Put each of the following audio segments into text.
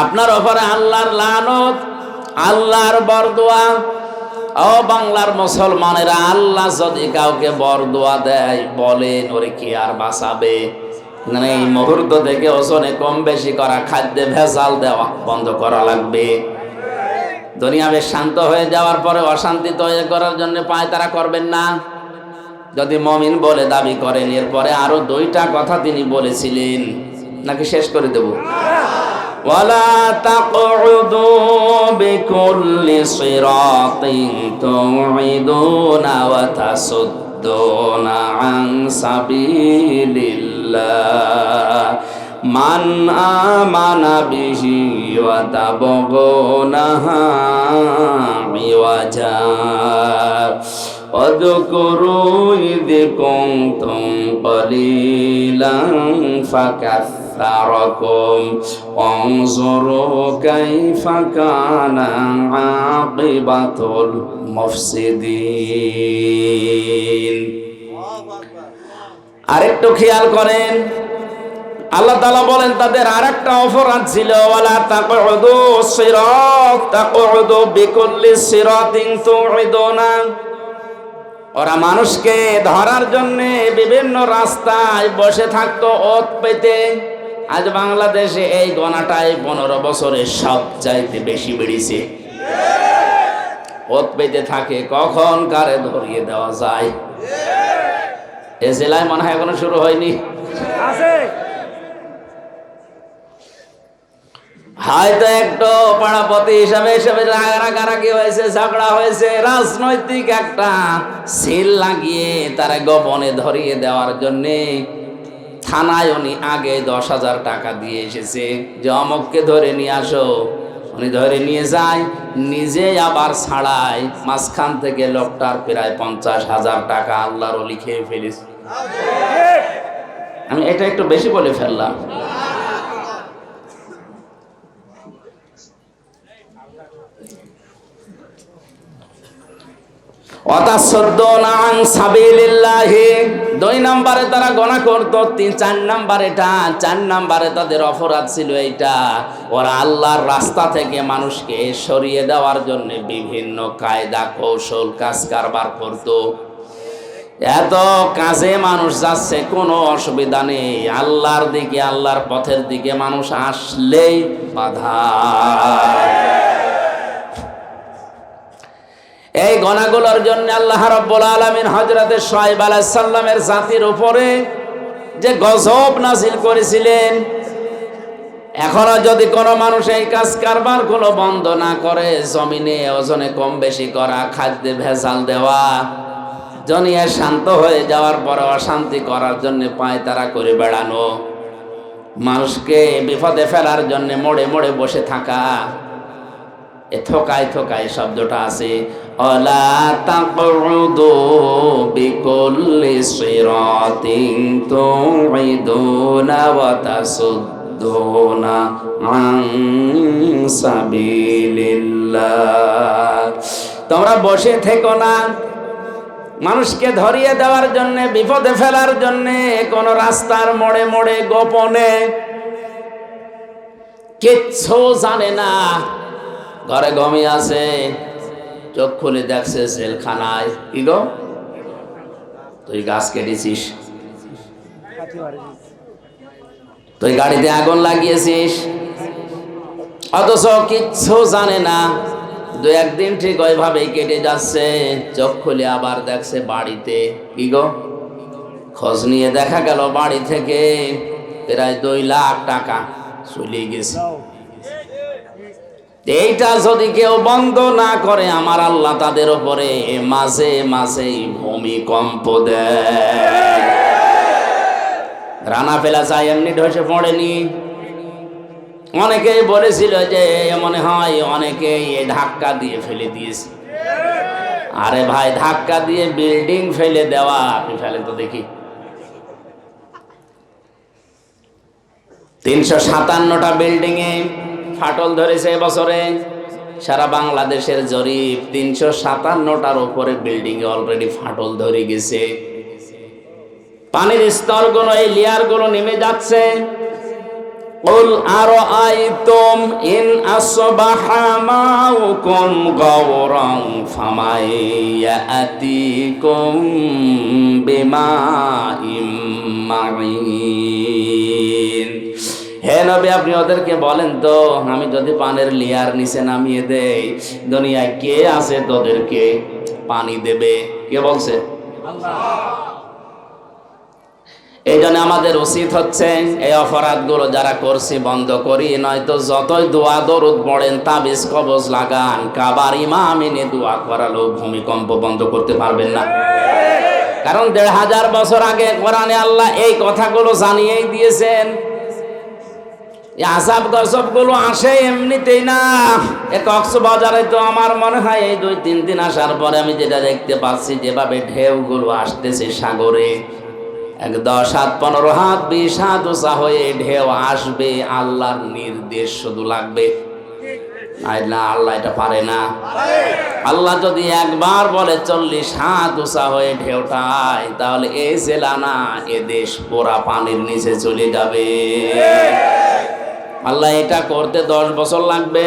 আপনার ওপরে আল্লাহর লানত, আল্লাহর বরদোয়া। ও বাংলার মুসলমানেরা, আল্লাহ যদি কাউকে বরদোয়া দেয়, বলেন, ওরে কি আর বাঁচাবে? মানে এই মুহূর্ত থেকে ওজনে কম বেশি করা, খাদ্যে ভেজাল দেওয়া বন্ধ করা লাগবে। দুনিয়া বেশ শান্ত হয়ে যাওয়ার পরে অশান্তি তৈরি করার জন্য পায় তারা করবেন না। যদি মমিন বলে দাবি করেন, এরপরে আরও দুইটা কথা তিনি বলেছিলেন। নাকি শেষ করে দেব? ولا تقعدوا بكل صراط توعدون وتصدون عن سبيل الله من آمن به وتبغونها عوجا واذكروا إذ كنتم قليلا فكثركم وانظروا كيف كان عاقبة المفسدين আরেকটু খেয়াল করেন আল্লাহ তালা বলেন তাদের আর একটা অপরাধ ছিল ওয়ালা তাকউদু সিরাত তাকউদু বিকুল্লি সিরাতিন তুইদুনা ওরা মানুষকে ধরার জন্য বিভিন্ন রাস্তায় বসে থাকতো ওত পেতে আজ বাংলাদেশে এই গণাটাই পনেরো বছরে সব চাইতে বেশি বেড়েছে। ওত পেতে থাকে কখন কারে ধরিয়ে দেওয়া যায়? এ জেলায় মনে হয় এখনও শুরু হয়নি। হয়তো একটু পাড়াপতি হিসাবে হিসাবে রাগারাগি হয়েছে ঝগড়া হয়েছে রাজনৈতিক একটা সিল লাগিয়ে তারা গোপনে ধরিয়ে দেওয়ার জন্যে থানায় উনি আগে দশ হাজার টাকা দিয়ে এসেছে। যে অমককে ধরে নিয়ে আসো। উনি ধরে নিয়ে যায়, নিজে আবার ছাড়ায়। মাঝখান থেকে লোকটার প্রায় পঞ্চাশ হাজার টাকা আল্লাহর লিখে ফেলেছি। আমি এটা একটু বেশি বলে ফেললাম। দুই নম্বরে তারা গণা করতো, তিন, চার নাম্বার এটা, চার নাম্বারে তাদের অপরাধ ছিল এইটা। ওরা আল্লাহর রাস্তা থেকে মানুষকে সরিয়ে দেওয়ার জন্য বিভিন্ন কায়দা, কৌশল কাজ কারবার করতো। এত কাজে মানুষ যাচ্ছে, কোনো অসুবিধা নেই। আল্লাহর দিকে, আল্লাহর পথের দিকে মানুষ আসলেই বাধা। এই গণাগুলোর জন্য আল্লাহ রব্বুল আলমিন হজরতে সোহাইব আলাইসাল্লামের জাতির উপরে যে গজব নাজিল করেছিলেন, এখনও যদি কোনো মানুষ এই কাজ কারবারগুলো বন্ধ না করে, জমিনে ওজনে কম বেশি করা, খাদ্যে ভেজাল দেওয়া জনিয়া শান্ত হয়ে যাওয়ার পরে অশান্তি করার জন্য পায় তারা করে বেড়ানো, মানুষকে বিপদে ফেলার জন্য মোড়ে মোড়ে বসে থাকা থোকায় থোকায় শব্দটা আছে। অলা বিকুল্লি সিরাতিন তুইদুনা ওয়া আন সাবিলিল্লাহ। তোমরা বসে থেকো না। মানুষকে ধরিয়ে দেওয়ার জন্য, বিপদে ফেলার জন্য, কোন রাস্তার মোড়ে মোড়ে, গোপনে কিচ্ছু জানে না। ঘরে ঘুমিয়ে আছে, চোখ খুলে দেখছে জেলখানায়। কি গো? তুই গাছ কেটেছিস? তুই গাড়িতে আগুন লাগিয়েছিস? অথচ কিচ্ছু জানে না। দু একদিন ঠিক ওইভাবেই কেটে যাচ্ছে, চোখ খুলে আবার দেখছে বাড়িতে। কি গো? খোঁজ নিয়ে দেখা গেল বাড়ি থেকে প্রায় দুই লাখ টাকা চলে গেছে। এইটা যদি কেউ বন্ধ না করে, আমার আল্লাহ তাদের উপরে মাঝে মাঝে ভূমিকম্প দেয়। রানা ফেলা চাই এমনি ঢসে পড়েনি। অনেকেই বলেছিল যে, মনে হয় অনেকেই ধাক্কা দিয়ে ফেলে দিয়েছে। আরে ভাই, ধাক্কা দিয়ে বিল্ডিং ফেলে দেওয়া, আপনি ফেলেন তো দেখি। তিনশো সাতান্নটা বিল্ডিং এ ফাটল ধরেছে বছরে সারা বাংলাদেশের জরিপ তিনশো সাতান্নটার উপরে বিল্ডিং এ অলরেডি ফাটল ধরে গেছে পানির স্তরগুলো এই লেয়ারগুলো নেমে যাচ্ছে قل أرأيتم إن أصبح ماؤكم غورا فمن يأتيكم بماء معين হে নবী, আপনি ওদেরকে বলেন, তো, আমি যদি পানের লিয়ার নিচে নামিয়ে দেই, দুনিয়ায় কে আছে তোদেরকে পানি দেবে? কে বলছে? এই জন্য আমাদের উচিত হচ্ছে, এই অপরাধগুলো যারা করছি বন্ধ করি, নয়তো যতই দোয়া দরুদ পড়েন, তাবিজ, কবজ লাগান, কাবার ইমাম এনে দোয়া করালো ভূমিকম্প বন্ধ করতে পারবেন না। কারণ দেড় হাজার বছর আগে কোরআনে আল্লাহ এই কথাগুলো জানিয়েই দিয়েছেন আসাব গসবগুলো আসে এমনিতেই না। এ কক্সবাজারে তো আমার মনে হয় এই দুই, তিন দিন আসার পরে আমি যেটা দেখতে পাচ্ছি, যেভাবে ঢেউগুলো আসতেছে সাগরে, এক দশ হাত, পনেরো হাত, বিশ হাত উঁচা হয়ে ঢেউ আসবে, আল্লাহর নির্দেশ শুধু লাগবে। না আল্লাহ এটা পারে না। আল্লাহ যদি একবার বলে চল্লিশ হাত উঁচা হয়ে ঢেউটায় তাহলে এই জেলা না, এ দেশ পোড়া পানির নিচে চলে যাবে। আল্লাহ, এটা করতে দশ বছর লাগবে।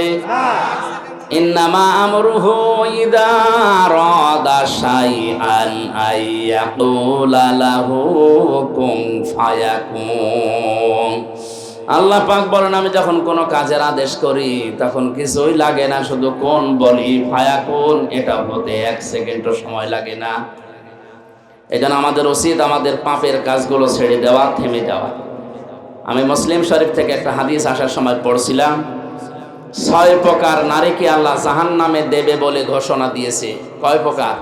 কুন আল্লাহ পাক বলেন, আমি যখন কোনো কাজের আদেশ করি, তখন কিছুই লাগে না, শুধু কোন বলি ফায়াকুন, এটা হতে এক সেকেন্ডও সময় লাগে না। এজন্য আমাদের উচিত আমাদের পাপের কাজগুলো ছেড়ে দেওয়া, থেমে যাওয়া। আমি মুসলিম শরীফ থেকে একটা হাদিস আসার সময় পড়ছিলাম। ছয় প্রকার নারীকে আল্লাহ জাহান নামে দেবে বলে ঘোষণা দিয়েছে। কয় প্রকার?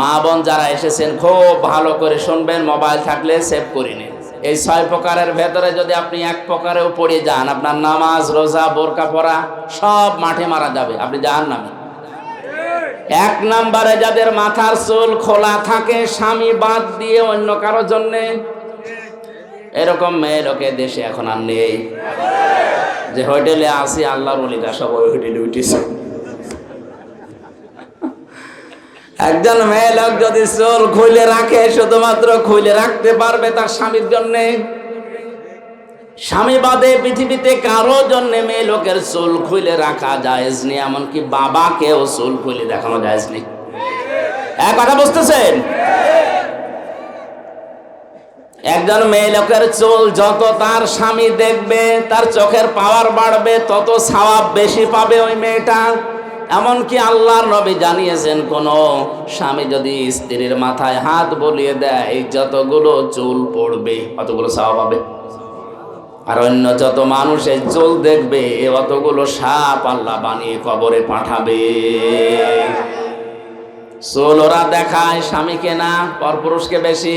মা বোন যারা এসেছেন খুব ভালো করে শুনবেন মোবাইল থাকলে সেভ করে নিন। এই ছয় প্রকারের ভেতরে যদি আপনি এক প্রকারেও পড়ে যান আপনার নামাজ রোজা বোরকা পরা সব মাঠে মারা যাবে। আপনি জাহান নামে এক নম্বরে যাদের মাথার চুল খোলা থাকে স্বামী বাদ দিয়ে অন্য কারোর জন্যে এরকম মেয়ে লোকে দেশে এখন আর নেই। যে হোটেলে আসি আল্লাহর অলিরা সব ওই হোটেলে উঠেছে। একজন মেয়ে লোক যদি চুল খুলে রাখে, শুধুমাত্র খুলে রাখতে পারবে তার স্বামীর জন্যে। স্বামী বাদে পৃথিবীতে কারও জন্য মেয়ে লোকের চুল খুলে রাখা যায়জ নেই, এমনকি বাবাকেও চুল খুলে দেখানো যায়জ নেই। এক কথা বুঝতেছেন? একজন মেয়ে লোকের চুল যত তার স্বামী দেখবে, তার চোখের পাওয়ার বাড়বে, তত সওয়াব বেশি পাবে ওই মেয়েটা। এমনকি আল্লাহর নবী জানিয়েছেন, কোন স্বামী যদি স্ত্রীর মাথায় হাত বলিয়ে দেয়, যতগুলো চুল পড়বে, অতগুলো সওয়াব পাবে। আর অন্য যত মানুষের চুল দেখবে অতগুলো সাপ আল্লাহ বানিয়ে কবরে পাঠাবে। চুল ওরা দেখায় স্বামীকে না, পরপুরুষকে বেশি।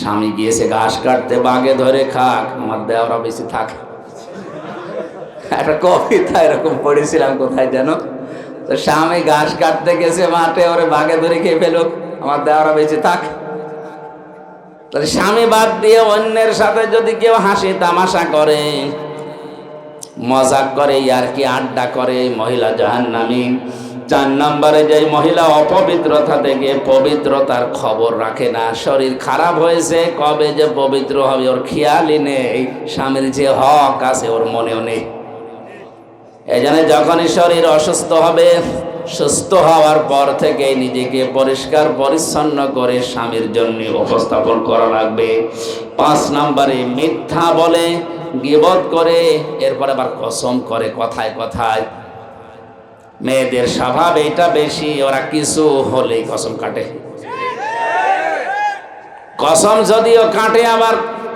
স্বামী গিয়েছে, ঘাস কাটতে, বাগে ধরে খাক, আমার দেওয়ারা বেশি থাকে। একটা কবিতা এরকম পড়েছিলাম, কোথায় যেন। তো স্বামী ঘাস কাটতে গেছে মাঠে, ওরে বাগে ধরে খেয়ে ফেলুক, আমার দেওয়ারা বেশি থাক। তাহলে স্বামী বাদ দিয়ে অন্যের সাথে যদি কেউ হাসি, তামাশা করে, মজাক করে আর কি আড্ডা করে, মহিলা জাহান্নামী। চার নাম্বারে যে মহিলা অপবিত্রতা থেকে পবিত্রতার খবর রাখে না, শরীর খারাপ হয়েছে, কবে যে পবিত্র হবে ওর খেয়ালই নেই স্বামীর যে হক আছে ওর মনেও নেই। এই জন্য যখনই শরীর অসুস্থ হবে, সুস্থ হওয়ার পর থেকে নিজেকে পরিষ্কার পরিচ্ছন্ন করে স্বামীর জন্য উপস্থাপন করা লাগবে। পাঁচ নম্বরে মিথ্যা বলে গিবত করে, এরপর আবার কসম করে কথায় কথায় মেয়েদের স্বভাব এটা বেশি, ওরা কিছু হলেই কসম কাটে। কসম যদিও কাটে, আবার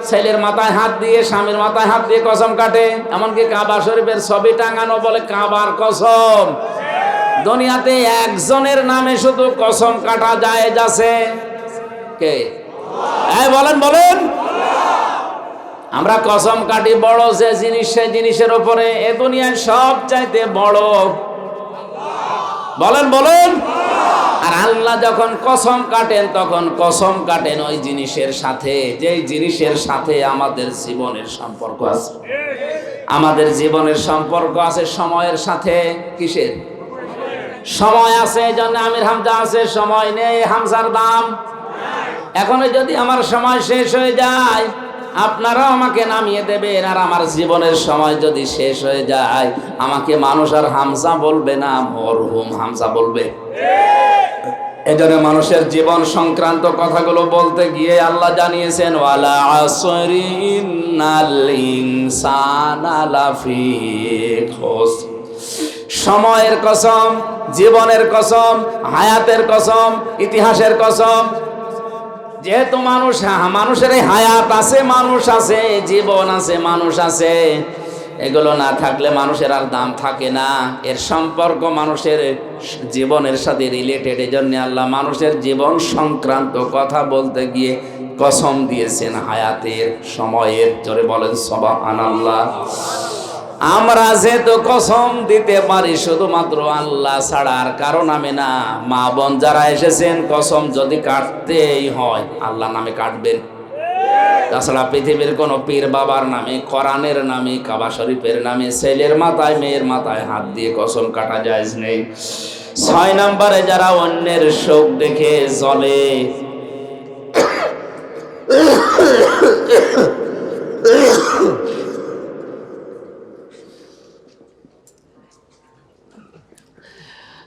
ছেলের মাথায় হাত দিয়ে, স্বামীর মাথায় হাত দিয়ে কসম কাটে। এমনকি কাবা শরীফের ছবি টাঙানো বলে কাবার কসম। দুনিয়াতে একজনের নামে শুধু কসম কাটা যায় যাচ্ছে কে? বলেন বলেন। আমরা কসম কাটি বড় যে জিনিস, সে জিনিসের উপরে এ দুনিয়ায় সব চাইতে বড় বলেন বলেন। আর আল্লাহ যখন কসম কাটেন, তখন কসম কাটেন ওই জিনিসের সাথে, যেই জিনিসের সাথে আমাদের জীবনের সম্পর্ক আছে। আমাদের জীবনের সম্পর্ক আছে সময়ের সাথে, কিসের? সময় আছে, এই জন্য আমির হামজা আছে, সময় নেই, হামজার দাম। এখন যদি আমার সময় শেষ হয়ে যায় আপনারাও আমাকে নামিয়ে দেবেন আর আমার জীবনের সময় যদি শেষ হয়ে যায়, আমাকে মানুষ আর হামসা বলবে না, মরহুম হামসা বলবে। এজন্য মানুষের জীবন সংক্রান্ত কথাগুলো বলতে গিয়ে আল্লাহ জানিয়েছেন, ওয়ালা আসরি ইন্নাল ইনসানা লাফি সময়ের কসম, জীবনের কসম, হায়াতের কসম, ইতিহাসের কসম যেহেতু মানুষ হ্যাঁ, মানুষের হায়াত আছে মানুষ আছে জীবন আছে মানুষ আছে। এগুলো না থাকলে মানুষের আর দাম থাকে না। এর সম্পর্ক মানুষের জীবনের সাথে রিলেটেড এই জন্য আল্লাহ মানুষের জীবন সংক্রান্ত কথা বলতে গিয়ে কসম দিয়েছেন হায়াতের সময়ের জোরে বলেন সবা আনাল্লাহ আমরা যেহেতু কসম দিতে পারি, শুধুমাত্র আল্লাহ ছাড়া আর কারণ আমি না। মা বোন যারা এসেছেন, কসম যদি কাটতেই হয় আল্লাহ নামে কাটবেন। তাছাড়া পৃথিবীর কোন পীর বাবার নামে, কোরআনের নামে, কাবা শরীফের নামে, ছেলের মাথায়, মেয়ের মাথায় হাত দিয়ে কসম কাটা যায় নেই। ছয় নম্বরে যারা অন্যের শোক দেখে জ্বলে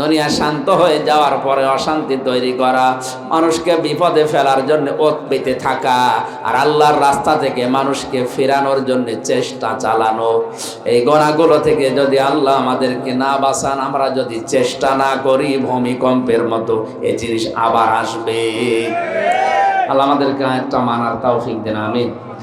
দুনিয়া শান্ত হয়ে যাওয়ার পরে অশান্তি তৈরি করা, মানুষকে বিপদে ফেলার জন্য ওত পেতে থাকা আর আল্লাহর রাস্তা থেকে মানুষকে ফেরানোর জন্য চেষ্টা চালানো। এই গোনাগুলো থেকে যদি আল্লাহ আমাদেরকে না বাঁচান, আমরা যদি চেষ্টা না করি ভূমিকম্পের মতো এই জিনিস আবার আসবে। আল্লাহ আমাদেরকে একটা মানার তাও দেন আমি